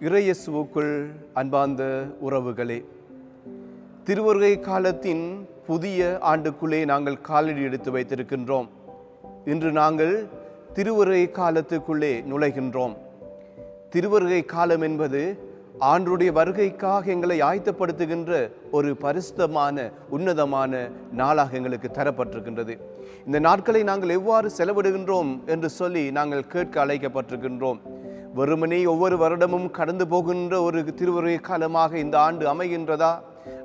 இறையசுவுக்குள் அன்பார்ந்த உறவுகளே திருவருகை காலத்தின் புதிய ஆண்டுக்குள்ளே நாங்கள் காலடி எடுத்து வைத்திருக்கின்றோம். இன்று நாங்கள் திருவருகை காலத்துக்குள்ளே நுழைகின்றோம். திருவருகை காலம் என்பது ஆண்டுடைய வருகைக்காக எங்களை ஆயத்தப்படுத்துகின்ற ஒரு பரிசுத்தமான உன்னதமான நாளாக எங்களுக்கு தரப்பட்டிருக்கின்றது. இந்த நாட்களை நாங்கள் எவ்வாறு செலவிடுகின்றோம் என்று சொல்லி நாங்கள் கேட்க அழைக்கப்பட்டிருக்கின்றோம். வெறுமனே ஒவ்வொரு வருடமும் கடந்து போகின்ற ஒரு திருவருகை காலமாக இந்த ஆண்டு அமைகின்றதா?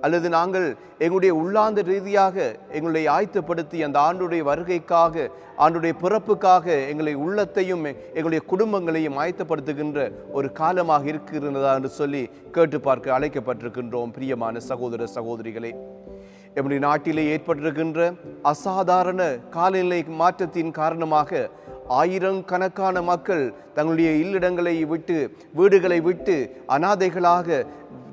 அல்லது நாங்கள் எங்களுடைய உள்ளாந்த ரீதியாக எங்களுடைய ஆயத்தப்படுத்தி அந்த ஆண்டுடைய வருகைக்காக ஆண்டுடைய பிறப்புக்காக எங்களை உள்ளத்தையும் எங்களுடைய குடும்பங்களையும் ஆயத்தப்படுத்துகின்ற ஒரு காலமாக இருக்கின்றதா என்று சொல்லி கேட்டு பார்க்க அழைக்கப்பட்டிருக்கின்றோம் பிரியமான சகோதர சகோதரிகளே. எம்முடைய நாட்டிலே ஏற்பட்டிருக்கின்ற அசாதாரண காலநிலை மாற்றத்தின் காரணமாக ஆயிரக்கணக்கான மக்கள் தங்களுடைய இல்லிடங்களை விட்டு வீடுகளை விட்டு அனாதைகளாக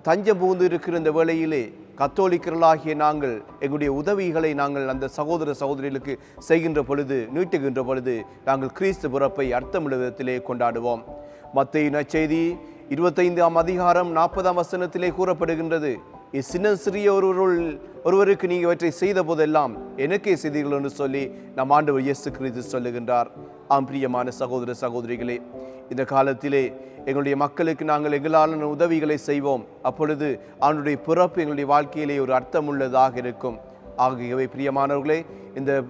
தஞ்சம் புகுந்து இருக்கிற இந்த வேளையிலே கத்தோலிக்கர்களாகிய நாங்கள் எங்களுடைய உதவிகளை நாங்கள் அந்த சகோதர சகோதரிகளுக்கு செய்கின்ற பொழுது நீட்டுகின்ற பொழுது நாங்கள் கிறிஸ்து பிறப்பை அர்த்தமுள்ள விதத்திலே கொண்டாடுவோம். மத்திய நச்செய்தி இருபத்தைந்தாம் அதிகாரம் நாற்பதாம் வசனத்திலே கூறப்படுகின்றது. இச்சின்ன சிறிய ஒருவருள் ஒருவருக்கு நீங்கள் இவற்றை செய்த போதெல்லாம் எனக்கே செய்தீர்கள் என்று சொல்லி நம் ஆண்டவர் இயேசு கிறிஸ்து சொல்லுகின்றார். ஆம் பிரியமான சகோதர சகோதரிகளே இந்த காலத்திலே எங்களுடைய மக்களுக்கு நாங்கள் எங்களான உதவிகளை செய்வோம். அப்பொழுது அவனுடைய பிறப்பு எங்களுடைய வாழ்க்கையிலே ஒரு அர்த்தமுள்ளதாக இருக்கும். ஆகியவை பிரியமானவர்களே இந்த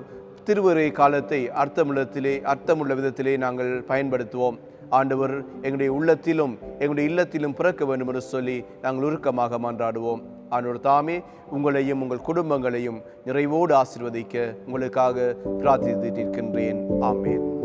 திருவருகை காலத்தை அர்த்தமுள்ளத்திலே அர்த்தமுள்ள விதத்திலே நாங்கள் பயன்படுத்துவோம். ஆண்டவர் எங்களுடைய உள்ளத்திலும் எங்களுடைய இல்லத்திலும் பிறக்க வேண்டும் என்று சொல்லி நாங்கள் உருக்கமாக மன்றாடுவோம். ஆண்டவர் தாமே உங்களையும் உங்கள் குடும்பங்களையும் நிறைவோடு ஆசிர்வதிக்க உங்களுக்காக பிரார்த்தித்து இருக்கின்றேன் ஆமேன்.